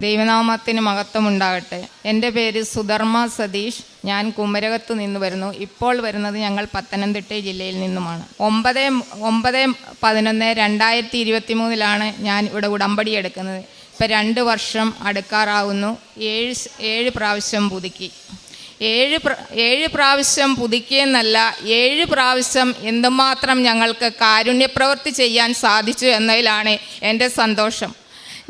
ദൈവനാമത്തിന് മഹത്വമുണ്ടാകട്ടെ. എന്റെ പേര് സുധർമ്മ സതീഷ്. ഞാൻ കുമരകത്ത് നിന്ന് വരുന്നു. ഇപ്പോൾ വരുന്നത് ഞങ്ങൾ പത്തനംതിട്ട ജില്ലയിൽ നിന്നുമാണ്. ഒമ്പത് ഒമ്പത് പതിനൊന്ന് രണ്ടായിരത്തി ഇരുപത്തി മൂന്നിലാണ് ഞാൻ ഇവിടെ ഉടമ്പടി എടുക്കുന്നത്. ഇപ്പം രണ്ട് വർഷം അടുക്കാറാവുന്നു. ഏഴ് ഏഴ് പ്രാവശ്യം പുതുക്കി. ഏഴ് ഏഴ് പ്രാവശ്യം പുതുക്കിയെന്നല്ല ഏഴ് പ്രാവശ്യം എന്തുമാത്രം ഞങ്ങൾക്ക് കാരുണ്യപ്രവൃത്തി ചെയ്യാൻ സാധിച്ചു എന്നതിലാണ് എന്റെ സന്തോഷം.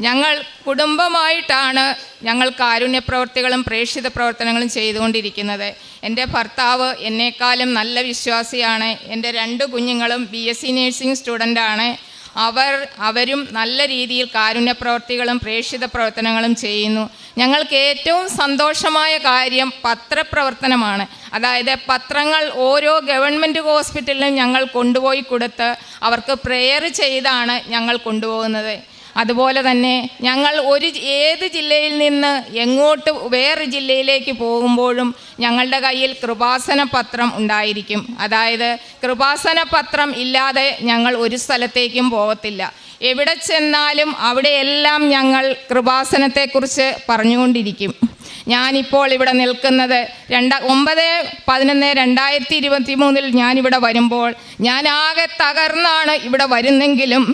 ഞങ്ങൾ കുടുംബമായിട്ടാണ് ഞങ്ങൾ കാരുണ്യ പ്രവർത്തികളും പ്രേക്ഷിത പ്രവർത്തനങ്ങളും ചെയ്തുകൊണ്ടിരിക്കുന്നത്. എന്റെ ഭർത്താവ് എന്നേക്കാളും നല്ല വിശ്വാസിയാണ്. എന്റെ രണ്ട് കുഞ്ഞുങ്ങളും ബി എസ് സി നേഴ്സിംഗ് സ്റ്റുഡന്റാണ് അവർ അവരും നല്ല രീതിയിൽ കാരുണ്യ പ്രവർത്തികളും പ്രേക്ഷിത പ്രവർത്തനങ്ങളും ചെയ്യുന്നു. ഞങ്ങൾക്ക് ഏറ്റവും സന്തോഷമായ കാര്യം പത്രപ്രവർത്തനമാണ്. അതായത് പത്രങ്ങൾ ഓരോ ഗവൺമെന്റ് ഹോസ്പിറ്റലിലും ഞങ്ങൾ കൊണ്ടുപോയി കൊടുത്ത് അവർക്ക് പ്രെയർ ചെയ്താണ് ഞങ്ങൾ കൊണ്ടുപോകുന്നത്. അതുപോലെ തന്നെ ഞങ്ങൾ ഒരു ഏത് ജില്ലയിൽ നിന്ന് എങ്ങോട്ട് വേറെ ജില്ലയിലേക്ക് പോകുമ്പോഴും ഞങ്ങളുടെ കയ്യിൽ കൃപാസന പത്രം ഉണ്ടായിരിക്കും. അതായത് കൃപാസന പത്രം ഇല്ലാതെ ഞങ്ങൾ ഒരു സ്ഥലത്തേക്കും പോകത്തില്ല. എവിടെ ചെന്നാലും അവിടെയെല്ലാം ഞങ്ങൾ കൃപാസനത്തെക്കുറിച്ച് പറഞ്ഞുകൊണ്ടിരിക്കും. ഞാനിപ്പോൾ ഇവിടെ നിൽക്കുന്നത് രണ്ട ഒമ്പത് പതിനൊന്ന് രണ്ടായിരത്തി ഇരുപത്തി മൂന്നിൽ ഞാനിവിടെ വരുമ്പോൾ ഞാൻ ആകെ തകർന്നാണ് ഇവിടെ വരുന്നെങ്കിലും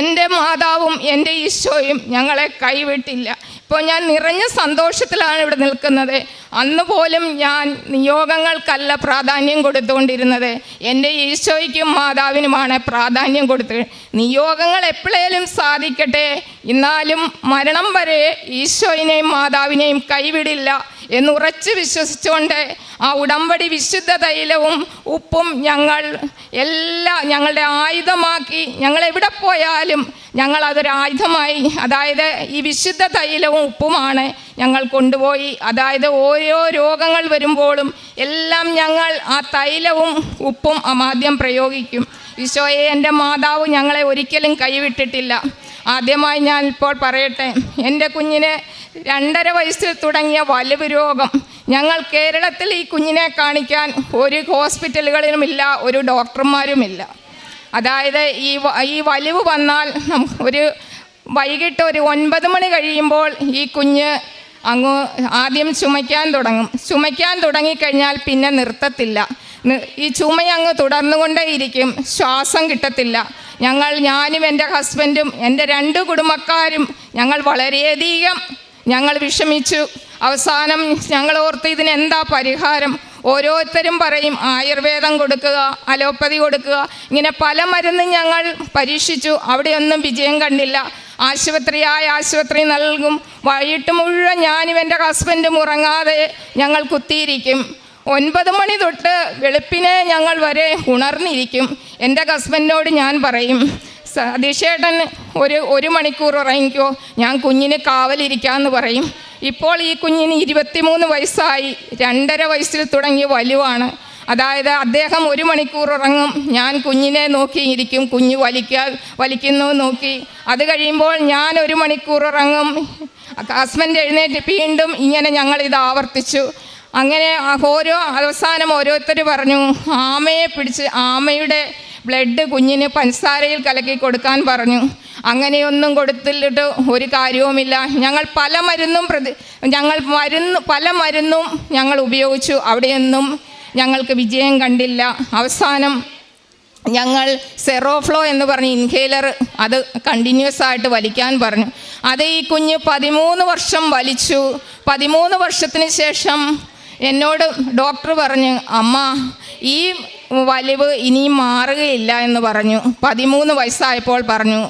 എന്റെ മാതാവും എന്റെ ഈശോയും ഞങ്ങളെ കൈവിട്ടില്ല. ഇപ്പോൾ ഞാൻ നിറഞ്ഞ സന്തോഷത്തിലാണ് ഇവിടെ നിൽക്കുന്നത്. അന്ന് പോലും ഞാൻ നിയോഗങ്ങൾക്കല്ല പ്രാധാന്യം കൊടുത്തുകൊണ്ടിരുന്നത് എന്റെ ഈശോയ്ക്കും മാതാവിനുമാണ് പ്രാധാന്യം കൊടുത്ത് നിയോഗങ്ങൾ എപ്പോഴേലും സാധിക്കട്ടെ. എന്നാലും മരണം വരെ ഈശോയിനെയും മാതാവിനെയും കൈവിടില്ല. എന്നുറച്ച് വിശ്വസിച്ചുകൊണ്ട് ആ ഉടമ്പടി വിശുദ്ധ തൈലവും ഉപ്പും ഞങ്ങൾ എല്ലാ ഞങ്ങളുടെ ആയുധമാക്കി ഞങ്ങൾ എവിടെ പോയാലും ഞങ്ങൾ അതൊരു ആയുധമായി അതായത് ഈ വിശുദ്ധ തൈലവും ഉപ്പുമാണ് ഞങ്ങൾ കൊണ്ടുപോയി. അതായത് ഓരോ രോഗങ്ങൾ വരുമ്പോഴും എല്ലാം ഞങ്ങൾ ആ തൈലവും ഉപ്പും ആദ്യം പ്രയോഗിക്കും. ഈശോയെ എന്റെ മാതാവ് ഞങ്ങളെ ഒരിക്കലും കൈവിട്ടിട്ടില്ല. ആദ്യമായി ഞാൻ ഇപ്പോൾ പറയട്ടെ എന്റെ കുഞ്ഞിനെ രണ്ടര വയസ്സിൽ തുടങ്ങിയ വലിവ് രോഗം. ഞങ്ങൾ കേരളത്തിൽ ഈ കുഞ്ഞിനെ കാണിക്കാൻ ഒരു ഹോസ്പിറ്റലുകളിലുമില്ല ഒരു ഡോക്ടർമാരുമില്ല. അതായത് ഈ ഈ വലിവ് വന്നാൽ ഒരു വൈകിട്ട് ഒരു ഒൻപത് മണി കഴിയുമ്പോൾ ഈ കുഞ്ഞ് അങ്ങ് ആദ്യം ചുമയ്ക്കാൻ തുടങ്ങും. ചുമയ്ക്കാൻ തുടങ്ങിക്കഴിഞ്ഞാൽ പിന്നെ നിർത്തത്തില്ല. ഈ ചുമയങ്ങ് തുടർന്നു തുടർന്നുകൊണ്ടേയിരിക്കും. ശ്വാസം കിട്ടത്തില്ല. ഞങ്ങൾ ഞാനും എന്റെ ഹസ്ബൻഡും എന്റെ രണ്ട് കുടുംബക്കാരും ഞങ്ങൾ വളരെയധികം ഞങ്ങൾ വിഷമിച്ചു. അവസാനം ഞങ്ങൾ ഓർത്ത് ഇതിന് എന്താ പരിഹാരം? ഓരോരുത്തരും പറയും ആയുർവേദം കൊടുക്കുക അലോപ്പതി കൊടുക്കുക. ഇങ്ങനെ പല മരുന്നും ഞങ്ങൾ പരീക്ഷിച്ചു. അവിടെയൊന്നും വിജയം കണ്ടില്ല. ആശുപത്രിയായ ആശുപത്രി നൽകും. വൈകിട്ട് മുഴുവൻ ഞാനും എന്റെ ഹസ്ബൻഡും ഉറങ്ങാതെ ഞങ്ങൾ കുത്തിയിരിക്കും. ഒൻപത് മണി തൊട്ട് വെളുപ്പിനെ ഞങ്ങൾ വരെ ഉണർന്നിരിക്കും. എന്റെ ഹസ്ബൻഡിനോട് ഞാൻ പറയും സതീഷേട്ടൻ ഒരു ഒരു മണിക്കൂർ ഉറങ്ങിക്കോ ഞാൻ കുഞ്ഞിന് കാവലിരിക്കാമെന്ന് പറയും. ഇപ്പോൾ ഈ കുഞ്ഞിന് ഇരുപത്തിമൂന്ന് വയസ്സായി രണ്ടര വയസ്സിൽ തുടങ്ങിയ വലുവാണ്. അതായത് അദ്ദേഹം ഒരു മണിക്കൂർ ഉറങ്ങും ഞാൻ കുഞ്ഞിനെ നോക്കി ഇരിക്കും കുഞ്ഞ് വലിക്ക വലിക്കുന്നു നോക്കി. അത് കഴിയുമ്പോൾ ഞാൻ ഒരു മണിക്കൂർ ഉറങ്ങും. ഹസ്ബൻഡ് എഴുന്നേറ്റ് വീണ്ടും ഇങ്ങനെ ഞങ്ങളിത് ആവർത്തിച്ചു. അങ്ങനെ ഓരോ അവസാനം ഓരോരുത്തർ പറഞ്ഞു ആമയെ പിടിച്ച് ആമയുടെ ബ്ലഡ് കുഞ്ഞിന് പഞ്ചസാരയിൽ കലക്കി കൊടുക്കാൻ പറഞ്ഞു. അങ്ങനെയൊന്നും കൊടുത്തിട്ട് ഒരു കാര്യവുമില്ല. ഞങ്ങൾ പല മരുന്നും പ്രതി ഞങ്ങൾ മരുന്ന് പല മരുന്നും ഞങ്ങൾ ഉപയോഗിച്ചു. അവിടെയൊന്നും ഞങ്ങൾക്ക് വിജയം കണ്ടില്ല. അവസാനം ഞങ്ങൾ സെറോഫ്ലോ എന്ന് പറഞ്ഞ ഇൻഹേലർ അത് കണ്ടിന്യൂസ് ആയിട്ട് വലിക്കാൻ പറഞ്ഞു. അത് ഈ കുഞ്ഞ് പതിമൂന്ന് വർഷം വലിച്ചു. പതിമൂന്ന് വർഷത്തിന് ശേഷം എന്നോട് ഡോക്ടർ പറഞ്ഞു അമ്മ ഈ വലിവ് ഇനിയും മാറുകയില്ല എന്ന് പറഞ്ഞു. പതിമൂന്ന് വയസ്സായപ്പോൾ പറഞ്ഞു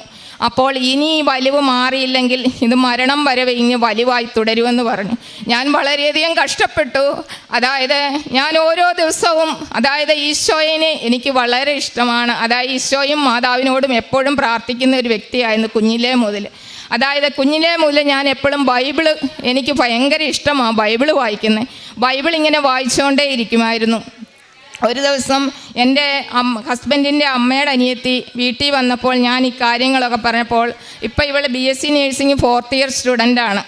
അപ്പോൾ ഇനി ഈ വലിവ് മാറിയില്ലെങ്കിൽ ഇത് മരണം വരെ ഇനി വലിവായി തുടരുമെന്ന് പറഞ്ഞു. ഞാൻ വളരെയധികം കഷ്ടപ്പെട്ടു. അതായത് ഞാൻ ഓരോ ദിവസവും അതായത് ഈശോയിനെ എനിക്ക് വളരെ ഇഷ്ടമാണ്. അതായത് ഈശോയും മാതാവിനോടും എപ്പോഴും പ്രാർത്ഥിക്കുന്ന ഒരു വ്യക്തിയായിരുന്നു കുഞ്ഞിലേ മുതൽ. അതായത് കുഞ്ഞിലെ മുതൽ ഞാൻ എപ്പോഴും ബൈബിൾ എനിക്ക് ഭയങ്കര ഇഷ്ടമാണ് ബൈബിൾ വായിക്കുന്നത് ബൈബിൾ ഇങ്ങനെ വായിച്ചുകൊണ്ടേ ഇരിക്കുമായിരുന്നു. ഒരു ദിവസം എന്റെ ഹസ്ബൻഡിന്റെ അമ്മയുടെ അനിയത്തി വീട്ടിൽ വന്നപ്പോൾ ഞാൻ ഈ കാര്യങ്ങളൊക്കെ പറഞ്ഞപ്പോൾ ഇപ്പോൾ ഇവൾ B S C nursing fourth year സ്റ്റുഡന്റാണ്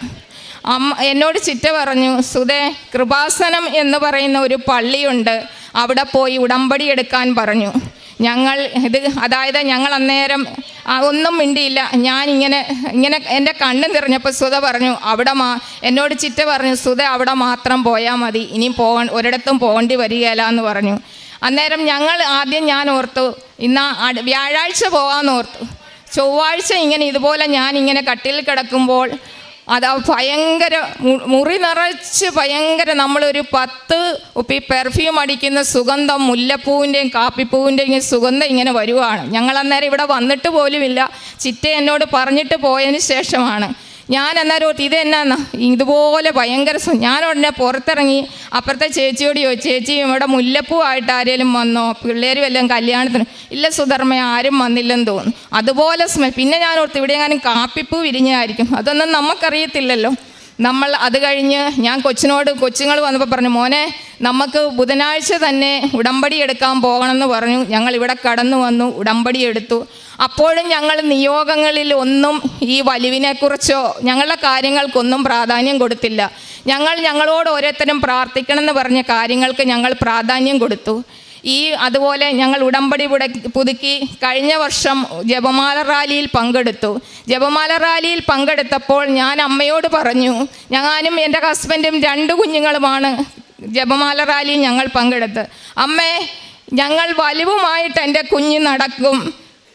അമ്മ എന്നോട് ചിറ്റ പറഞ്ഞു സുധേ കൃപാസനം എന്ന് പറയുന്ന ഒരു പള്ളിയുണ്ട്. അവിടെ പോയി ഉടമ്പടി എടുക്കാൻ പറഞ്ഞു. ഞങ്ങൾ ഇത് അതായത് ഞങ്ങൾ അന്നേരം ഒന്നും മിണ്ടിയില്ല. ഞാൻ ഇങ്ങനെ ഇങ്ങനെ എന്റെ കണ്ണ് നിറഞ്ഞപ്പോൾ സുധ പറഞ്ഞു അവിടെ മാ എന്നോട് ചിറ്റ പറഞ്ഞു സുധ അവിടെ മാത്രം പോയാൽ മതി. ഇനി പോ ഒരിടത്തും പോകേണ്ടി വരികയില്ല എന്ന് പറഞ്ഞു. അന്നേരം ഞങ്ങൾ ആദ്യം ഞാൻ ഓർത്തു ഇന്ന് വ്യാഴാഴ്ച പോകാമെന്ന് ഓർത്തു. ചൊവ്വാഴ്ച ഇങ്ങനെ ഇതുപോലെ ഞാൻ ഇങ്ങനെ കട്ടിൽ കിടക്കുമ്പോൾ അതാ ഭയങ്കര മുറി നിറച്ച് ഭയങ്കര നമ്മളൊരു പത്ത് ഉപ്പി പെർഫ്യൂം അടിക്കുന്ന സുഗന്ധം മുല്ലപ്പൂവിന്റെയും കാപ്പിപ്പൂവിന്റെയും സുഗന്ധം ഇങ്ങനെ വരുവാണ്. ഞങ്ങൾ അന്നേരം ഇവിടെ വന്നിട്ട് പോലുമില്ല. ചിറ്റ എന്നോട് പറഞ്ഞിട്ട് പോയതിന് ശേഷമാണ്. ഞാൻ അന്നേരം ഓർത്ത് ഇത് ഇതുപോലെ ഭയങ്കര ഞാൻ ഉടനെ പുറത്തിറങ്ങി അപ്പുറത്തെ ചേച്ചിയോട് ചോദിച്ചു ചേച്ചി ഇവിടെ മുല്ലപ്പൂ ആയിട്ട് ആരെങ്കിലും വന്നോ? പിള്ളേർ വല്ലതും കല്യാണത്തിന്? ഇല്ല സുധർമ്മ ആരും വന്നില്ലെന്ന് തോന്നുന്നു. അതുപോലെ സ്മെൽ പിന്നെ ഞാൻ ഓർത്ത് ഇവിടെ എങ്ങാനും കാപ്പിപ്പൂ വിരിഞ്ഞായിരിക്കും അതൊന്നും നമുക്കറിയത്തില്ലല്ലോ. നമ്മൾ അത് കഴിഞ്ഞ് ഞാൻ കൊച്ചിനോട് കൊച്ചുങ്ങൾ വന്നപ്പോൾ പറഞ്ഞു മോനെ നമുക്ക് ബുധനാഴ്ച തന്നെ ഉടമ്പടി എടുക്കാൻ പോകണമെന്ന് പറഞ്ഞു. ഞങ്ങൾ ഇവിടെ കടന്നു വന്നു ഉടമ്പടി എടുത്തു. അപ്പോഴും ഞങ്ങൾ നിയോഗങ്ങളിൽ ഒന്നും ഈ വലിവിനെക്കുറിച്ചോ ഞങ്ങളുടെ കാര്യങ്ങൾക്കൊന്നും പ്രാധാന്യം കൊടുത്തില്ല. ഞങ്ങൾ ഞങ്ങളോട് ഓരോരുത്തരും പ്രാർത്ഥിക്കണമെന്ന് പറഞ്ഞ കാര്യങ്ങൾക്ക് ഞങ്ങൾ പ്രാധാന്യം കൊടുത്തു. ഈ അതുപോലെ ഞങ്ങൾ ഉടമ്പടി പുട- പുതുക്കി കഴിഞ്ഞ വർഷം ജപമാല റാലിയിൽ പങ്കെടുത്തു. ജപമാല റാലിയിൽ പങ്കെടുത്തപ്പോൾ ഞാൻ അമ്മയോട് പറഞ്ഞു ഞാനും എന്റെ ഹസ്ബൻഡും രണ്ട് കുഞ്ഞുങ്ങളുമാണ് ജപമാല റാലിയിൽ ഞങ്ങൾ പങ്കെടുത്ത്. അമ്മേ ഞങ്ങൾ വലുവുമായിട്ട് എന്റെ കുഞ്ഞ് നടക്കും.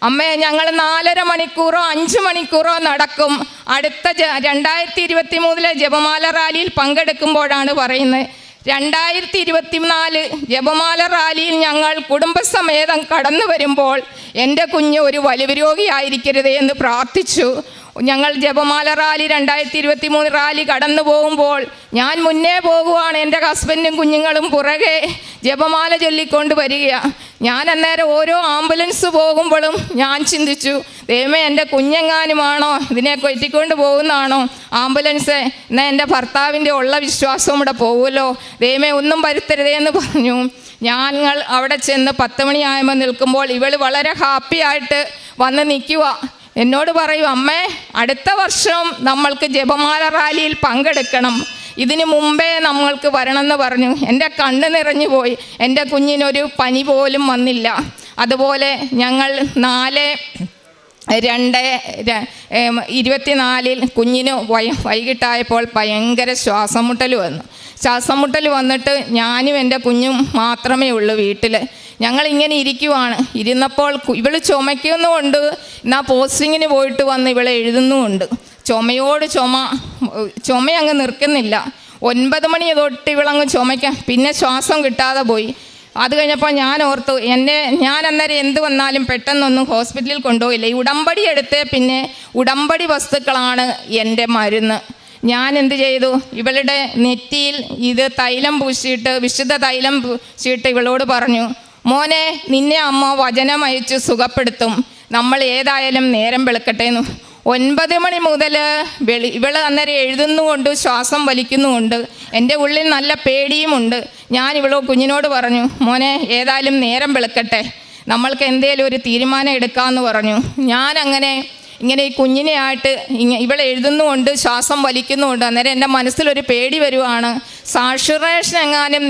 അമ്മേ ഞങ്ങൾ നാലര മണിക്കൂറോ അഞ്ച് മണിക്കൂറോ നടക്കും. അടുത്ത രണ്ടായിരത്തി ഇരുപത്തി മൂന്നിലെ ജപമാല റാലിയിൽ പങ്കെടുക്കുമ്പോഴാണ് പറയുന്നത് രണ്ടായിരത്തി ഇരുപത്തിനാല് ജപമാല റാലിയിൽ ഞങ്ങൾ കുടുംബസമേതം കടന്നു വരുമ്പോൾ എന്റെ കുഞ്ഞ് ഒരു വലിവരോഗിയായിരിക്കരുത് എന്ന് പ്രാർത്ഥിച്ചു. ഞങ്ങൾ ജപമാല റാലി രണ്ടായിരത്തി ഇരുപത്തി മൂന്ന് റാലി കടന്നു പോകുമ്പോൾ ഞാൻ മുന്നേ പോകുവാണ് എന്റെ ഹസ്ബൻഡും കുഞ്ഞുങ്ങളും പുറകെ ജപമാല ചൊല്ലിക്കൊണ്ട് വരികയാണ് ഞാൻ അന്നേരം ഓരോ ആംബുലൻസ് പോകുമ്പോഴും ഞാൻ ചിന്തിച്ചു ദൈവമേ എന്റെ കുഞ്ഞെങ്ങാനുമാണോ ഇതിനെ കൊറ്റിക്കൊണ്ട് പോകുന്നതാണോ? ആംബുലൻസ് എന്നാൽ എന്റെ ഭർത്താവിന്റെ ഉള്ള വിശ്വാസവും ഇവിടെ പോകുമല്ലോ ദൈവമേ ഒന്നും വരുത്തരുതേ എന്ന് പറഞ്ഞു. ഞങ്ങൾ അവിടെ ചെന്ന് പത്ത് മണിയാകുമ്പോൾ നിൽക്കുമ്പോൾ ഇവൾ വളരെ ഹാപ്പി ആയിട്ട് വന്ന് നിൽക്കുക. എന്നോട് പറയൂ അമ്മേ അടുത്ത വർഷം നമ്മൾക്ക് ജപമാല റാലിയിൽ പങ്കെടുക്കണം. ഇതിനു മുമ്പേ നമ്മൾക്ക് വരണമെന്ന് പറഞ്ഞു. എന്റെ കണ്ണ് നിറഞ്ഞു പോയി. എന്റെ കുഞ്ഞിനൊരു പനി പോലും വന്നില്ല. അതുപോലെ ഞങ്ങൾ നാല് രണ്ട് ഇരുപത്തിനാലിൽ കുഞ്ഞിന് വൈകിട്ടായപ്പോൾ ഭയങ്കര ശ്വാസം മുട്ടൽ വന്നു. ശ്വാസം മുട്ടൽ വന്നിട്ട് ഞാനും എന്റെ കുഞ്ഞും മാത്രമേ ഉള്ളൂ വീട്ടിൽ ഞങ്ങൾ ഇങ്ങനെ ഇരിക്കുവാണ്. ഇരുന്നപ്പോൾ ഇവൾ ചുമയ്ക്കുന്നുമുണ്ട്. എന്നാൽ പോസ്റ്റിങ്ങിന് പോയിട്ട് വന്ന് ഇവളെ എഴുതുന്നുമുണ്ട്. ചുമയോട് ചുമ ചുമ അങ്ങ് നിൽക്കുന്നില്ല. ഒൻപത് മണി തൊട്ട് ഇവളങ്ങ് ചുമയ്ക്കാം. പിന്നെ ശ്വാസം കിട്ടാതെ പോയി. അത് കഴിഞ്ഞപ്പോൾ ഞാൻ ഓർത്തു എന്നെ ഞാൻ അന്നേരം എന്ത് വന്നാലും പെട്ടെന്നൊന്നും ഹോസ്പിറ്റലിൽ കൊണ്ടുപോയില്ല. ഈ ഉടമ്പടി എടുത്തേ പിന്നെ ഉടമ്പടി വസ്തുക്കളാണ് എന്റെ മരുന്ന്. ഞാൻ എന്ത് ചെയ്തു? ഇവളുടെ നെറ്റിയിൽ ഇത് തൈലം പൂശിയിട്ട് വിശുദ്ധ തൈലം പൂശിയിട്ട് ഇവളോട് പറഞ്ഞു മോനെ നിന്നെ അമ്മ വചനം അയച്ച് സുഖപ്പെടുത്തും. നമ്മൾ ഏതായാലും നേരം വെളുക്കട്ടെ എന്ന് ഒൻപത് മണി മുതൽ വെളി ഇവൾ അന്നേരം എഴുതുന്നുകൊണ്ട് ശ്വാസം വലിക്കുന്നുമുണ്ട്. എന്റെ ഉള്ളിൽ നല്ല പേടിയുമുണ്ട്. ഞാൻ ഇവളോ കുഞ്ഞിനോട് പറഞ്ഞു മോനെ ഏതായാലും നേരം വെളുക്കട്ടെ. നമ്മൾക്ക് എന്തേലും ഒരു തീരുമാനം എടുക്കാമെന്ന് പറഞ്ഞു. ഞാൻ അങ്ങനെ ഇങ്ങനെ ഈ കുഞ്ഞിനെ ആയിട്ട് ഇങ്ങ ഇവളെ എഴുതുന്നുമുണ്ട് ശ്വാസം വലിക്കുന്നുമുണ്ട്. അന്നേരം എന്റെ മനസ്സിലൊരു പേടി വരുവാണ്. സാക്ഷുറേഷൻ എങ്ങാനും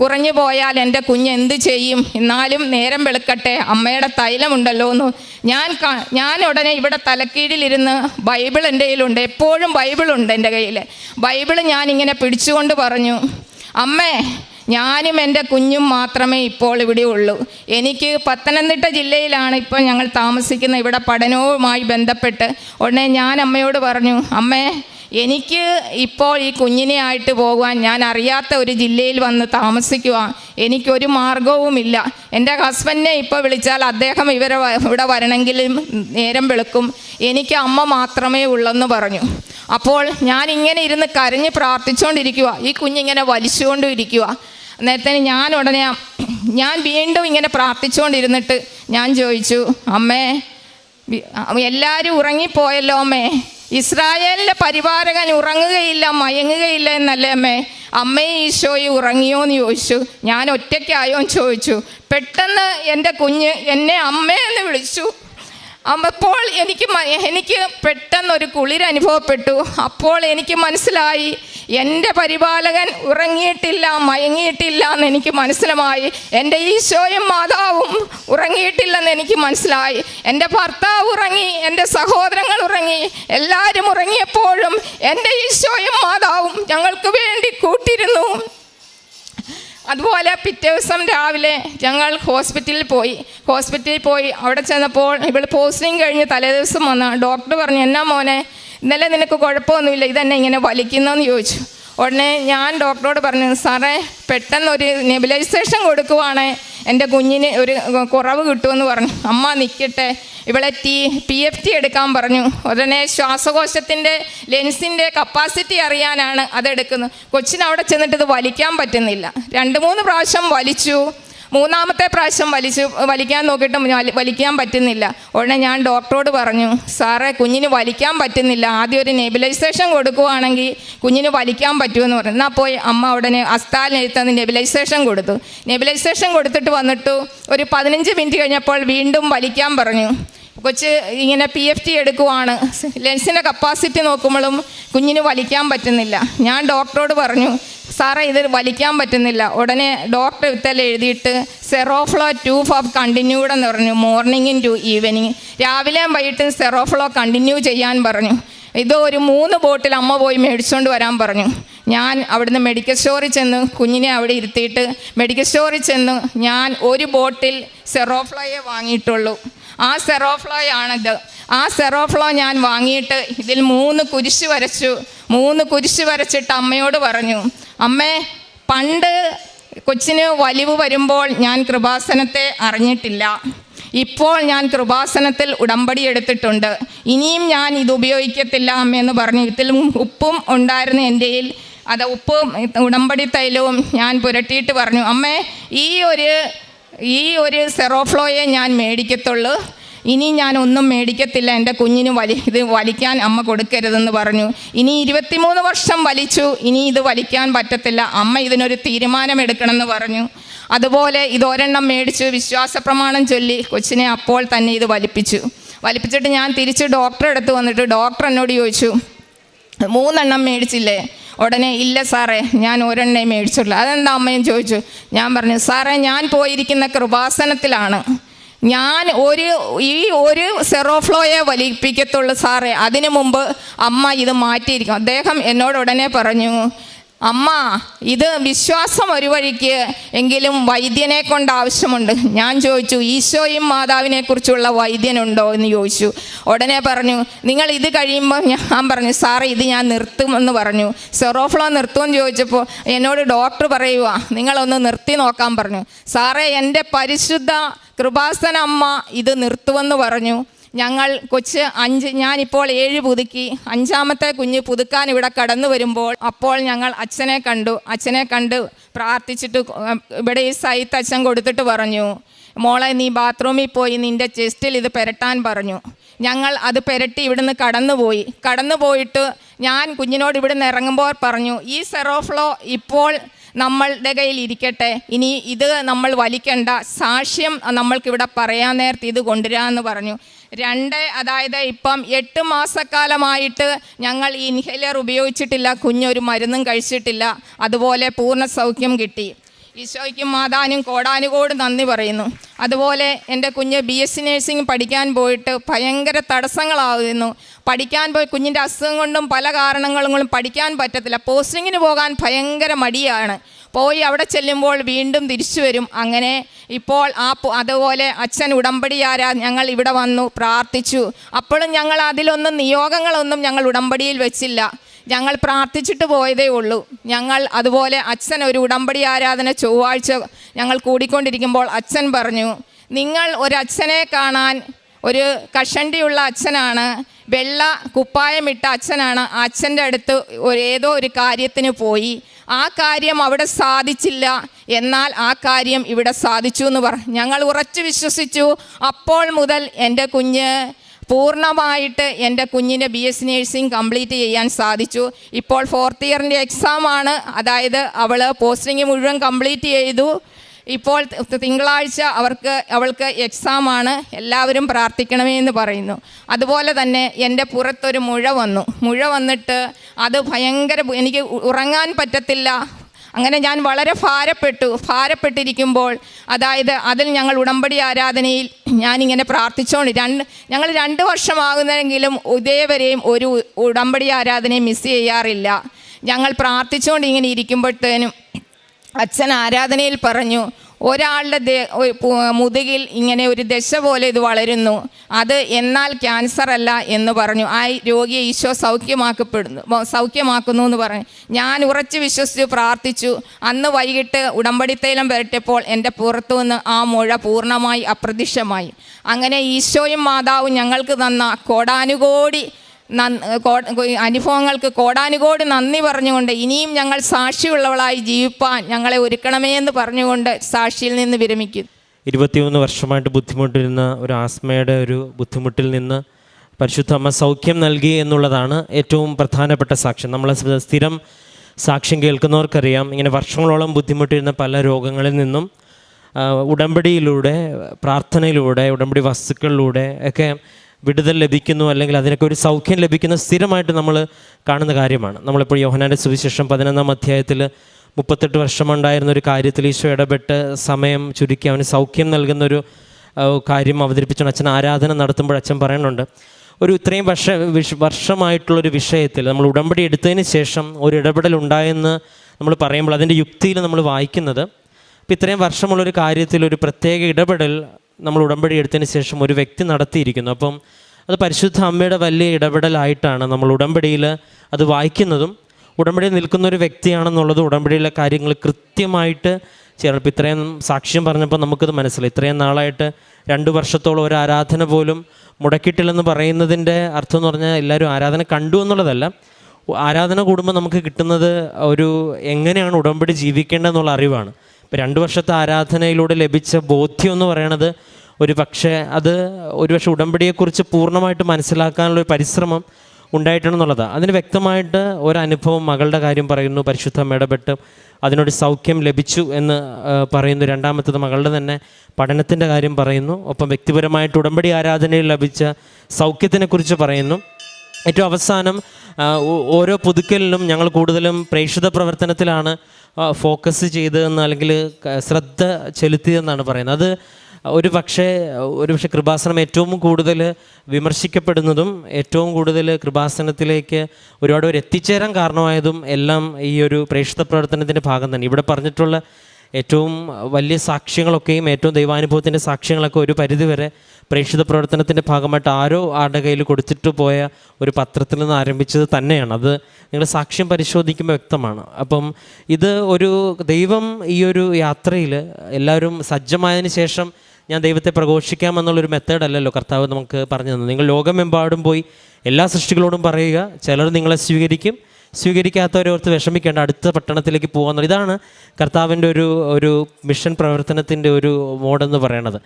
കുറഞ്ഞു പോയാൽ എന്റെ കുഞ്ഞ് എന്ത് ചെയ്യും? എന്നാലും നേരം വെളുക്കട്ടെ അമ്മയുടെ തൈലമുണ്ടല്ലോ എന്ന് ഞാൻ ഞാൻ ഉടനെ ഇവിടെ തലക്കീഴിലിരുന്ന് ബൈബിൾ എന്റെ കയ്യിലുണ്ട്. എപ്പോഴും ബൈബിളുണ്ട് എന്റെ കയ്യിൽ ബൈബിൾ ഞാൻ ഇങ്ങനെ പിടിച്ചുകൊണ്ട് പറഞ്ഞു അമ്മേ ഞാനും എന്റെ കുഞ്ഞും മാത്രമേ ഇപ്പോൾ ഇവിടെ ഉള്ളൂ. എനിക്ക് പത്തനംതിട്ട ജില്ലയിലാണ് ഇപ്പോൾ ഞങ്ങൾ താമസിക്കുന്ന ഇവിടെ പഠനവുമായി ബന്ധപ്പെട്ട്. ഉടനെ ഞാൻ അമ്മയോട് പറഞ്ഞു അമ്മേ എനിക്ക് ഇപ്പോൾ ഈ കുഞ്ഞിനെ ആയിട്ട് പോകുവാൻ ഞാൻ അറിയാത്ത ഒരു ജില്ലയിൽ വന്ന് താമസിക്കുക എനിക്കൊരു മാർഗവുമില്ല എന്റെ ഹസ്ബൻഡിനെ ഇപ്പോൾ വിളിച്ചാൽ അദ്ദേഹം ഇവരെ ഇവിടെ വരണമെങ്കിലും നേരം വെളുക്കും. എനിക്ക് അമ്മ മാത്രമേ ഉള്ളെന്ന് പറഞ്ഞു. അപ്പോൾ ഞാൻ ഇങ്ങനെ ഇരുന്ന് കരഞ്ഞ് പ്രാർത്ഥിച്ചുകൊണ്ടിരിക്കുക ഈ കുഞ്ഞിങ്ങനെ വലിച്ചുകൊണ്ടും ഇരിക്കുക നേരത്തെ ഞാൻ ഉടനെ ഞാൻ വീണ്ടും ഇങ്ങനെ പ്രാർത്ഥിച്ചുകൊണ്ടിരുന്നിട്ട് ഞാൻ ചോദിച്ചു അമ്മേ എല്ലാവരും ഉറങ്ങിപ്പോയല്ലോ അമ്മേ. ഇസ്രായേലിന്റെ പരിപാലകൻ ഉറങ്ങുകയില്ല മയങ്ങുകയില്ല എന്നല്ലേ അമ്മേ? അമ്മയും ഈശോയും ഉറങ്ങിയോ എന്ന് ചോദിച്ചു. ഞാൻ ഒറ്റയ്ക്കായോ എന്ന് ചോദിച്ചു. പെട്ടെന്ന് എന്റെ കുഞ്ഞ് എന്നെ അമ്മയെന്ന് വിളിച്ചു. അപ്പോൾ എനിക്ക് എനിക്ക് പെട്ടെന്നൊരു കുളിരനുഭവപ്പെട്ടു. അപ്പോൾ എനിക്ക് മനസ്സിലായി എന്റെ പരിപാലകൻ ഉറങ്ങിയിട്ടില്ല മയങ്ങിയിട്ടില്ല എന്ന് എനിക്ക് മനസ്സിലായി. എന്റെ ഈശോയും മാതാവും ഉറങ്ങിയിട്ടില്ലെന്ന് എനിക്ക് മനസ്സിലായി. എന്റെ ഭർത്താവ് ഉറങ്ങി എന്റെ സഹോദരങ്ങൾ ഉറങ്ങി. എല്ലാവരും ഉറങ്ങിയപ്പോഴും എന്റെ ഈശോയും മാതാവും ഞങ്ങൾക്ക് വേണ്ടി കൂട്ടിരുന്നു. അതുപോലെ പിറ്റേ ദിവസം രാവിലെ ഞങ്ങൾ ഹോസ്പിറ്റലിൽ പോയി. ഹോസ്പിറ്റലിൽ പോയി. അവിടെ ചെന്നപ്പോൾ ഇവൾ പോസ്റ്റിംഗ് കഴിഞ്ഞ് തലേദിവസം വന്ന ഡോക്ടർ പറഞ്ഞു എന്നാ മോനെ ഇന്നലെ നിനക്ക് കുഴപ്പമൊന്നുമില്ല ഇതെന്നെ ഇങ്ങനെ വലിക്കുന്നതെന്ന് ചോദിച്ചു. ഉടനെ ഞാൻ ഡോക്ടറോട് പറഞ്ഞു സാറേ പെട്ടെന്ന് ഒരു നെബിലൈസേഷൻ കൊടുക്കുവാണേ എന്റെ കുഞ്ഞിന് ഒരു കുറവ് കിട്ടുമെന്ന് പറഞ്ഞു. അമ്മ നിൽക്കട്ടെ ഇവിടെ ടി പി എഫ് ടി എടുക്കാൻ പറഞ്ഞു. ഉടനെ ശ്വാസകോശത്തിന്റെ ലെൻസിന്റെ കപ്പാസിറ്റി അറിയാനാണ് അതെടുക്കുന്നത്. കൊച്ചിന് അവിടെ ചെന്നിട്ട് ഇത് വലിക്കാൻ പറ്റുന്നില്ല. രണ്ട് മൂന്ന് പ്രാവശ്യം വലിച്ചു. മൂന്നാമത്തെ പ്രാവശ്യം വലിച്ചു വലിക്കാൻ നോക്കിയിട്ടും വലിക്കാൻ പറ്റുന്നില്ല. ഉടനെ ഞാൻ ഡോക്ടറോട് പറഞ്ഞു സാറേ കുഞ്ഞിന് വലിക്കാൻ പറ്റുന്നില്ല. ആദ്യം ഒരു നെബിലൈസേഷൻ കൊടുക്കുവാണെങ്കിൽ കുഞ്ഞിന് വലിക്കാൻ പറ്റുമെന്ന് പറഞ്ഞു. എന്നാൽ പോയി അമ്മ ഉടനെ അസ്താലിനെടുത്തത് നെബിലൈസേഷൻ കൊടുത്തു. നെബിലൈസേഷൻ കൊടുത്തിട്ട് വന്നിട്ട് ഒരു പതിനഞ്ച് മിനിറ്റ് കഴിഞ്ഞപ്പോൾ വീണ്ടും വലിക്കാൻ പറഞ്ഞു. കൊച്ച് ഇങ്ങനെ പി എഫ് ടി എടുക്കുവാണ്. ലെൻസിന്റെ കപ്പാസിറ്റി നോക്കുമ്പോഴും കുഞ്ഞിന് വലിക്കാൻ പറ്റുന്നില്ല. ഞാൻ ഡോക്ടറോട് പറഞ്ഞു സാറേ ഇത് വലിക്കാൻ പറ്റുന്നില്ല. ഉടനെ ഡോക്ടർ ഇത്തല എഴുതിയിട്ട് സെറോഫ്ലോ ടു ഫോർ കണ്ടിന്യൂഡ് എന്ന് പറഞ്ഞു. മോർണിംഗും ടു ഈവനിങ് രാവിലെയും വൈകിട്ടും സെറോഫ്ലോ കണ്ടിന്യൂ ചെയ്യാൻ പറഞ്ഞു. ഇത് ഒരു മൂന്ന് ബോട്ടിൽ അമ്മ പോയി മേടിച്ചുകൊണ്ട് വരാൻ പറഞ്ഞു. ഞാൻ അവിടുന്ന് മെഡിക്കൽ സ്റ്റോറിൽ ചെന്ന് കുഞ്ഞിനെ അവിടെ ഇരുത്തിയിട്ട് മെഡിക്കൽ സ്റ്റോറിൽ ചെന്ന് ഞാൻ ഒരു ബോട്ടിൽ സെറോഫ്ലോയെ വാങ്ങിയിട്ടുള്ളൂ. ആ സെറോഫ്ലോ ആണിത്. ആ സെറോഫ്ലോ ഞാൻ വാങ്ങിയിട്ട് ഇതിൽ മൂന്ന് കുരിശ് വരച്ചു. മൂന്ന് കുരിശ് വരച്ചിട്ട് അമ്മയോട് പറഞ്ഞു അമ്മേ പണ്ട് കൊച്ചിന് വലിവ് വരുമ്പോൾ ഞാൻ കൃപാസനത്തെ അറിഞ്ഞിട്ടില്ല. ഇപ്പോൾ ഞാൻ കൃപാസനത്തിൽ ഉടമ്പടി എടുത്തിട്ടുണ്ട്. ഇനിയും ഞാൻ ഇത് ഉപയോഗിക്കത്തില്ല അമ്മയെന്ന് പറഞ്ഞു ഇതിൽ ഉപ്പും ഉണ്ടായിരുന്നു എന്റെയിൽ അത് ഉപ്പും ഉടമ്പടി തൈലവും ഞാൻ പുരട്ടിയിട്ട് പറഞ്ഞു അമ്മേ ഈ ഒരു ഈ ഒരു സെറോഫ്ലോയെ ഞാൻ മേടിക്കത്തുള്ളൂ. ഇനി ഞാൻ ഒന്നും മേടിക്കത്തില്ല. എന്റെ കുഞ്ഞിന് വലി ഇത് വലിക്കാൻ അമ്മ കൊടുക്കരുതെന്ന് പറഞ്ഞു. ഇനി ഇരുപത്തിമൂന്ന് വർഷം വലിച്ചു. ഇനി ഇത് വലിക്കാൻ പറ്റത്തില്ല. അമ്മ ഇതിനൊരു തീരുമാനമെടുക്കണമെന്ന് പറഞ്ഞു. അതുപോലെ ഇത് ഒരെണ്ണം മേടിച്ചു. വിശ്വാസ പ്രമാണം ചൊല്ലി കൊച്ചിനെ അപ്പോൾ തന്നെ ഇത് വലിപ്പിച്ചു. വലിപ്പിച്ചിട്ട് ഞാൻ തിരിച്ച് ഡോക്ടറെ അടുത്ത് വന്നിട്ട് ഡോക്ടർ എന്നോട് ചോദിച്ചു മൂന്നെണ്ണം മേടിച്ചില്ലേ? ഉടനെ ഇല്ല സാറേ ഞാൻ ഒരെണ്ണേ മേടിച്ചുള്ളൂ. അതെന്താ അമ്മയും ചോദിച്ചു. ഞാൻ പറഞ്ഞു സാറേ ഞാൻ പോയിരിക്കുന്ന കൃപാസനത്തിലാണ്. ഞാൻ ഒരു ഈ ഒരു സെറോഫ്ലോയെ വലിപ്പിക്കത്തുള്ളൂ സാറേ. അതിനു മുമ്പ് അമ്മ ഇത് മാറ്റിയിരിക്കും. അദ്ദേഹം എന്നോട് ഉടനെ പറഞ്ഞു അമ്മ ഇത് വിശ്വാസം ഒരു വഴിക്ക് എങ്കിലും വൈദ്യനെ കൊണ്ട് ആവശ്യമുണ്ട്. ഞാൻ ചോദിച്ചു ഈശോയും മാതാവിനെ കുറിച്ചുള്ള വൈദ്യനുണ്ടോ എന്ന് ചോദിച്ചു. ഉടനെ പറഞ്ഞു നിങ്ങൾ ഇത് കഴിയുമ്പോൾ ഞാൻ പറഞ്ഞു സാറേ ഇത് ഞാൻ നിർത്തുമെന്ന് പറഞ്ഞു. സെറോഫ്ലോ നിർത്തുമെന്ന് ചോദിച്ചപ്പോൾ എന്നോട് ഡോക്ടർ പറയുക നിങ്ങളൊന്ന് നിർത്തി നോക്കാൻ പറഞ്ഞു. സാറേ എന്റെ പരിശുദ്ധ കൃപാസന അമ്മ ഇത് നിർത്തുമെന്ന് പറഞ്ഞു. ഞങ്ങൾ കൊച്ച് അഞ്ച് ഞാനിപ്പോൾ ഏഴ് പുതുക്കി. അഞ്ചാമത്തെ കുഞ്ഞ് പുതുക്കാൻ ഇവിടെ കടന്നു വരുമ്പോൾ അപ്പോൾ ഞങ്ങൾ അച്ഛനെ കണ്ടു. അച്ഛനെ കണ്ട് പ്രാർത്ഥിച്ചിട്ട് ഇവിടെ ഈ സൈത്ത് അച്ഛൻ കൊടുത്തിട്ട് പറഞ്ഞു മോളെ നീ ബാത്റൂമിൽ പോയി നിന്റെ ചെസ്റ്റിൽ ഇത് പെരട്ടാൻ പറഞ്ഞു. ഞങ്ങൾ അത് പെരട്ടി ഇവിടുന്ന് കടന്നുപോയി. കടന്നു പോയിട്ട് ഞാൻ കുഞ്ഞിനോട് ഇവിടുന്ന് ഇറങ്ങുമ്പോൾ പറഞ്ഞു ഈ സെറോഫ്ലോ ഇപ്പോൾ നമ്മളുടെ കയ്യിൽ ഇരിക്കട്ടെ ഇനി ഇത് നമ്മൾ വലിക്കേണ്ട. സാക്ഷ്യം നമ്മൾക്കിവിടെ പറയാൻ നേരത്തെ ഇത് കൊണ്ടുവരാമെന്ന് പറഞ്ഞു. രണ്ട് അതായത് ഇപ്പം എട്ട് മാസക്കാലമായിട്ട് ഞങ്ങൾ ഇൻഹേലർ ഉപയോഗിച്ചിട്ടില്ല കുഞ്ഞൊരു മരുന്നും കഴിച്ചിട്ടില്ല. അതുപോലെ പൂർണ സൗഖ്യം കിട്ടി. ഈശോയ്ക്കും മാതാനും കോടാനുകോട് നന്ദി പറയുന്നു. അതുപോലെ എന്റെ കുഞ്ഞ് ബി എസ് നേഴ്സിംഗ് പഠിക്കാൻ പോയിട്ട് ഭയങ്കര തടസ്സങ്ങളാകുന്നു പഠിക്കാൻ പോയി കുഞ്ഞിന്റെ അസുഖം കൊണ്ടും പല കാരണങ്ങളും കൊണ്ടും പഠിക്കാൻ പറ്റത്തില്ല. പോസ്റ്റിങ്ങിന് പോകാൻ ഭയങ്കര മടിയാണ്. പോയി അവിടെ ചെല്ലുമ്പോൾ വീണ്ടും തിരിച്ചു വരും. അങ്ങനെ ഇപ്പോൾ ആ അതുപോലെ അച്ഛൻ ഉടമ്പടിയാരാ ഞങ്ങൾ ഇവിടെ വന്നു പ്രാർത്ഥിച്ചു. അപ്പോഴും ഞങ്ങൾ അതിലൊന്നും നിയോഗങ്ങളൊന്നും ഞങ്ങൾ ഉടമ്പടിയിൽ വെച്ചില്ല. ഞങ്ങൾ പ്രാർത്ഥിച്ചിട്ട് പോയതേ ഉള്ളൂ. ഞങ്ങൾ അതുപോലെ അച്ഛൻ ഒരു ഉടമ്പടി ആരാധന ചൊവ്വാഴ്ച ഞങ്ങൾ കൂടിക്കൊണ്ടിരിക്കുമ്പോൾ അച്ഛൻ പറഞ്ഞു നിങ്ങൾ ഒരു അച്ഛനെ കാണാൻ ഒരു കഷണ്ടിയുള്ള അച്ഛനാണ് വെള്ള കുപ്പായമിട്ട അച്ഛനാണ് അച്ഛന്റെ അടുത്ത് ഏതോ ഒരു കാര്യത്തിന് പോയി. ആ കാര്യം അവിടെ സാധിച്ചില്ല. എന്നാൽ ആ കാര്യം ഇവിടെ സാധിച്ചു എന്ന് പറഞ്ഞു ഞങ്ങൾ ഉറച്ചു വിശ്വസിച്ചു. അപ്പോൾ മുതൽ എന്റെ കുഞ്ഞ് പൂർണമായിട്ട് എന്റെ കുഞ്ഞിന്റെ ബി എസ് നേഴ്സിംഗ് കംപ്ലീറ്റ് ചെയ്യാൻ സാധിച്ചു. ഇപ്പോൾ ഫോർത്ത് ഇയറിന്റെ എക്സാമാണ് അതായത് അവൾ പോസ്റ്റിംഗ് മുഴുവൻ കംപ്ലീറ്റ് ചെയ്തു. ഇപ്പോൾ തിങ്കളാഴ്ച അവർക്ക് അവൾക്ക് എക്സാമാണ് എല്ലാവരും പ്രാർത്ഥിക്കണമേ എന്ന് പറയുന്നു. അതുപോലെ തന്നെ എന്റെ പുറത്തൊരു മുഴ വന്നു. മുഴ വന്നിട്ട് അത് ഭയങ്കര എനിക്ക് ഉറങ്ങാൻ പറ്റത്തില്ല. അങ്ങനെ ഞാൻ വളരെ ഭാരപ്പെട്ടു. ഭാരപ്പെട്ടിരിക്കുമ്പോൾ അതായത് അതിൽ ഞങ്ങൾ ഉടമ്പടി ആരാധനയിൽ ഞാനിങ്ങനെ പ്രാർത്ഥിച്ചോണ്ട് രണ്ട് ഞങ്ങൾ രണ്ട് വർഷമാകുന്നെങ്കിലും ഇതേവരെയും ഒരു ഉടമ്പടി ആരാധനയും മിസ് ചെയ്യാറില്ല. ഞങ്ങൾ പ്രാർത്ഥിച്ചുകൊണ്ട് ഇങ്ങനെ ഇരിക്കുമ്പോഴത്തേനും അച്ഛൻ ആരാധനയിൽ പറഞ്ഞു ഒരാളുടെ മുതുകിൽ ഇങ്ങനെ ഒരു ദശ പോലെ ഇത് വളരുന്നു. അത് എന്നാൽ ക്യാൻസർ അല്ല എന്ന് പറഞ്ഞു. ആ രോഗിയെ ഈശോ സൗഖ്യമാക്കപ്പെടുന്നു സൗഖ്യമാക്കുന്നു എന്ന് പറഞ്ഞു. ഞാൻ ഉറച്ചു വിശ്വസിച്ച് പ്രാർത്ഥിച്ചു. അന്ന് വൈകിട്ട് ഉടമ്പടി തൈലം പുരട്ടിയപ്പോൾ എന്റെ പുറത്തു നിന്ന് ആ മുഴ പൂർണമായി അപ്രത്യക്ഷമായി. അങ്ങനെ ഈശോയും മാതാവും ഞങ്ങൾക്ക് തന്ന കോടാനുകോടി അനുഭവങ്ങൾക്ക് കോടാനുകോടി നന്ദി പറഞ്ഞുകൊണ്ട് ഇനിയും ഞങ്ങൾ സാക്ഷിയുള്ളവളായി ജീവിപ്പാൻ ഞങ്ങളെ ഒരുക്കണമേ എന്ന് പറഞ്ഞുകൊണ്ട് സാക്ഷിയിൽ നിന്ന് വിരമിക്കും ഇരുപത്തിമൂന്ന് വർഷമായിട്ട് ബുദ്ധിമുട്ടിരുന്ന ഒരു ആസ്മയുടെ ഒരു ബുദ്ധിമുട്ടിൽ നിന്ന് പരിശുദ്ധ അമ്മ സൗഖ്യം നൽകി എന്നുള്ളതാണ് ഏറ്റവും പ്രധാനപ്പെട്ട സാക്ഷ്യം. നമ്മൾ സ്ഥിരം സാക്ഷ്യം കേൾക്കുന്നവർക്കറിയാം. ഇങ്ങനെ വർഷങ്ങളോളം ബുദ്ധിമുട്ടിരുന്ന പല രോഗങ്ങളിൽ നിന്നും ഉടമ്പടിയിലൂടെ പ്രാർത്ഥനയിലൂടെ ഉടമ്പടി വസ്തുക്കളിലൂടെ ഒക്കെ വിടുതൽ ലഭിക്കുന്നു അല്ലെങ്കിൽ അതിനൊക്കെ ഒരു സൗഖ്യം ലഭിക്കുന്ന സ്ഥിരമായിട്ട് നമ്മൾ കാണുന്ന കാര്യമാണ്. നമ്മളിപ്പോൾ യോഹനാന്റെ സുവിശേഷം പതിനൊന്നാം അധ്യായത്തിൽ മുപ്പത്തെട്ട് വർഷമുണ്ടായിരുന്ന ഒരു കാര്യത്തിൽ ഈശോ ഇടപെട്ട് സമയം ചുരുക്കി അവന് സൗഖ്യം നൽകുന്ന ഒരു കാര്യം അവതരിപ്പിച്ചുകൊണ്ട് അച്ഛൻ ആരാധന നടത്തുമ്പോൾ അച്ഛൻ പറയുന്നുണ്ട്. ഒരു ഇത്രയും വർഷ വിഷ വർഷമായിട്ടുള്ളൊരു വിഷയത്തിൽ നമ്മൾ ഉടമ്പടി എടുത്തതിന് ശേഷം ഒരു ഇടപെടൽ ഉണ്ടായെന്ന് നമ്മൾ പറയുമ്പോൾ അതിന്റെ യുക്തിയിൽ നമ്മൾ വായിക്കുന്നത്. അപ്പോൾ ഇത്രയും വർഷമുള്ളൊരു കാര്യത്തിൽ ഒരു പ്രത്യേക ഇടപെടൽ നമ്മൾ ഉടമ്പടി എടുത്തതിന് ശേഷം ഒരു വ്യക്തി നടത്തിയിരിക്കുന്നു. അപ്പം അത് പരിശുദ്ധ അമ്മയുടെ വലിയ ഇടപെടലായിട്ടാണ് നമ്മൾ ഉടമ്പടിയിൽ അത് വായിക്കുന്നതും ഉടമ്പടി നിൽക്കുന്ന ഒരു വ്യക്തിയാണെന്നുള്ളത് ഉടമ്പടിയിലെ കാര്യങ്ങൾ കൃത്യമായിട്ട് ചിലപ്പോൾ ഇത്രയും സാക്ഷ്യം പറഞ്ഞപ്പോൾ നമുക്കത് മനസ്സിലായി. ഇത്രയും നാളായിട്ട് രണ്ട് വർഷത്തോളം ഒരു ആരാധന പോലും മുടക്കിയിട്ടില്ലെന്ന് പറയുന്നതിന്റെ അർത്ഥം എന്ന് പറഞ്ഞാൽ എല്ലാവരും ആരാധന കണ്ടു എന്നുള്ളതല്ല. ആരാധന കൂടുമ്പോൾ നമുക്ക് കിട്ടുന്നത് ഒരു എങ്ങനെയാണ് ഉടമ്പടി ജീവിക്കേണ്ടതെന്നുള്ള അറിവാണ്. രണ്ട് വർഷത്തെ ആരാധനയിലൂടെ ലഭിച്ച ബോധ്യം എന്ന് പറയണത് ഒരു പക്ഷേ അത് ഒരുപക്ഷെ ഉടമ്പടിയെക്കുറിച്ച് പൂർണമായിട്ട് മനസ്സിലാക്കാനുള്ള ഒരു പരിശ്രമം ഉണ്ടായിട്ടുണ്ടെന്നുള്ളതാണ് അതിന് വ്യക്തമായിട്ട് ഒരനുഭവം മകളുടെ കാര്യം പറയുന്നു പരിശുദ്ധം ഇടപെട്ട് അതിനൊരു സൗഖ്യം ലഭിച്ചു എന്ന് പറയുന്നു. രണ്ടാമത്തത് മകളുടെ തന്നെ പഠനത്തിന്റെ കാര്യം പറയുന്നു. ഒപ്പം വ്യക്തിപരമായിട്ട് ഉടമ്പടി ആരാധനയിൽ ലഭിച്ച സൗഖ്യത്തിനെക്കുറിച്ച് പറയുന്നു. ഏറ്റവും അവസാനം ഓരോ പുതുക്കലിലും ഞങ്ങൾ കൂടുതലും പ്രേക്ഷിത പ്രവർത്തനത്തിലാണ് ഫോക്കസ് ചെയ്തതെന്ന് അല്ലെങ്കിൽ ശ്രദ്ധ ചെലുത്തിയതെന്നാണ് പറയുന്നത്. അത് ഒരു പക്ഷേ ഒരു പക്ഷേ കൃപാസനം ഏറ്റവും കൂടുതൽ വിമർശിക്കപ്പെടുന്നതും ഏറ്റവും കൂടുതൽ കൃപാസനത്തിലേക്ക് ഒരുപാട് പേര് എത്തിച്ചേരാൻ കാരണമായതും എല്ലാം ഈ ഒരു പ്രേക്ഷിത പ്രവർത്തനത്തിന്റെ ഭാഗം തന്നെ. ഇവിടെ പറഞ്ഞിട്ടുള്ള ഏറ്റവും വലിയ സാക്ഷ്യങ്ങളൊക്കെയും ഏറ്റവും ദൈവാനുഭവത്തിന്റെ സാക്ഷ്യങ്ങളൊക്കെ ഒരു പരിധിവരെ പ്രേക്ഷിത പ്രവർത്തനത്തിന്റെ ഭാഗമായിട്ട് ആരോ ആരുടെ കയ്യിൽ കൊടുത്തിട്ട് പോയ ഒരു പത്രത്തിൽ നിന്ന് ആരംഭിച്ചത് തന്നെയാണ്. അത് നിങ്ങൾ സാക്ഷ്യം പരിശോധിക്കുമ്പോൾ വ്യക്തമാണ്. അപ്പം ഇത് ഒരു ദൈവം ഈ ഒരു യാത്രയിൽ എല്ലാവരും സജ്ജമായതിനു ശേഷം ഞാൻ ദൈവത്തെ പ്രഘോഷിക്കാമെന്നുള്ളൊരു മെത്തേഡ് അല്ലല്ലോ കർത്താവ് നമുക്ക് പറഞ്ഞു തന്നത്. നിങ്ങൾ ലോകമെമ്പാടും പോയി എല്ലാ സൃഷ്ടികളോടും പറയുക. ചിലർ നിങ്ങളെ സ്വീകരിക്കും. സ്വീകരിക്കാത്തവരെ ഓർത്ത് വിഷമിക്കേണ്ട അടുത്ത പട്ടണത്തിലേക്ക് പോകാൻ ഇതാണ് കർത്താവിന്റെ ഒരു ഒരു മിഷൻ പ്രവർത്തനത്തിന്റെ ഒരു മോഡെന്ന് പറയണത്.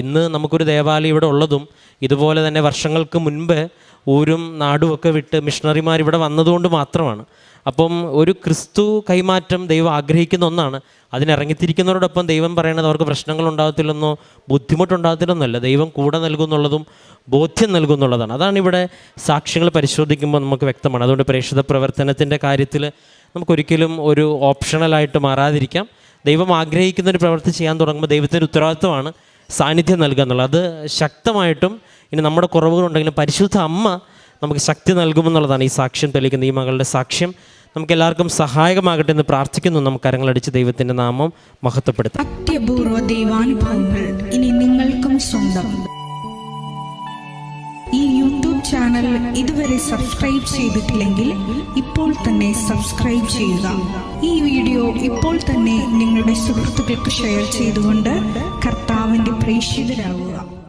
ഇന്ന് നമുക്കൊരു ദേവാലയം ഇവിടെ ഉള്ളതും ഇതുപോലെ തന്നെ വർഷങ്ങൾക്ക് മുൻപ് ഊരും നാടുമൊക്കെ വിട്ട് മിഷണറിമാർ ഇവിടെ വന്നതുകൊണ്ട് മാത്രമാണ്. അപ്പം ഒരു ക്രിസ്തു കൈമാറ്റം ദൈവം ആഗ്രഹിക്കുന്ന ഒന്നാണ്. അതിനിറങ്ങിത്തിരിക്കുന്നവരോടൊപ്പം ദൈവം പറയണത് അവർക്ക് പ്രശ്നങ്ങൾ ഉണ്ടാകത്തില്ലെന്നോ ബുദ്ധിമുട്ടുണ്ടാകത്തില്ലെന്നല്ല. ദൈവം കൂടെ നൽകുന്നുള്ളതും ബോധ്യം നൽകുന്നുള്ളതാണ്. അതാണ് ഇവിടെ സാക്ഷ്യങ്ങൾ പരിശോധിക്കുമ്പോൾ നമുക്ക് വ്യക്തമാണ്. അതുകൊണ്ട് പ്രേക്ഷിത പ്രവർത്തനത്തിന്റെ കാര്യത്തിൽ നമുക്കൊരിക്കലും ഒരു ഓപ്ഷണലായിട്ട് മാറാതിരിക്കാം. ദൈവം ആഗ്രഹിക്കുന്ന ഒരു പ്രവൃത്തി ചെയ്യാൻ തുടങ്ങുമ്പോൾ ദൈവത്തിന്റെ ഉത്തരവാദിത്വമാണ് സാന്നിധ്യം നൽകുക എന്നുള്ളത്. അത് ശക്തമായിട്ടും ഇനി നമ്മുടെ കുറവുകളുണ്ടെങ്കിലും പരിശുദ്ധ അമ്മ നമുക്ക് ശക്തി നൽകുമെന്നുള്ളതാണ് ഈ സാക്ഷ്യം തെളിയിക്കുന്ന ഈ മകളുടെ സാക്ഷ്യം. നമുക്ക് എല്ലാവർക്കും സഹായകമാകട്ടെ എന്ന് പ്രാർത്ഥിക്കുന്നു. നമുക്ക് കരങ്ങളടിച്ച് ദൈവത്തിന്റെ നാമം മഹത്വപ്പെടുത്താം. ഇനി നിങ്ങൾക്കും സ്വന്തം. ഈ യൂട്യൂബ് ചാനൽ ഇതുവരെ സബ്സ്ക്രൈബ് ചെയ്തിട്ടില്ലെങ്കിൽ ഇപ്പോൾ തന്നെ സബ്സ്ക്രൈബ് ചെയ്യുക. ഈ വീഡിയോ ഇപ്പോൾ തന്നെ നിങ്ങളുടെ സുഹൃത്തുക്കൾക്ക് ഷെയർ ചെയ്തുകൊണ്ട് കർത്താവിന്റെ പ്രേക്ഷിതരാകുക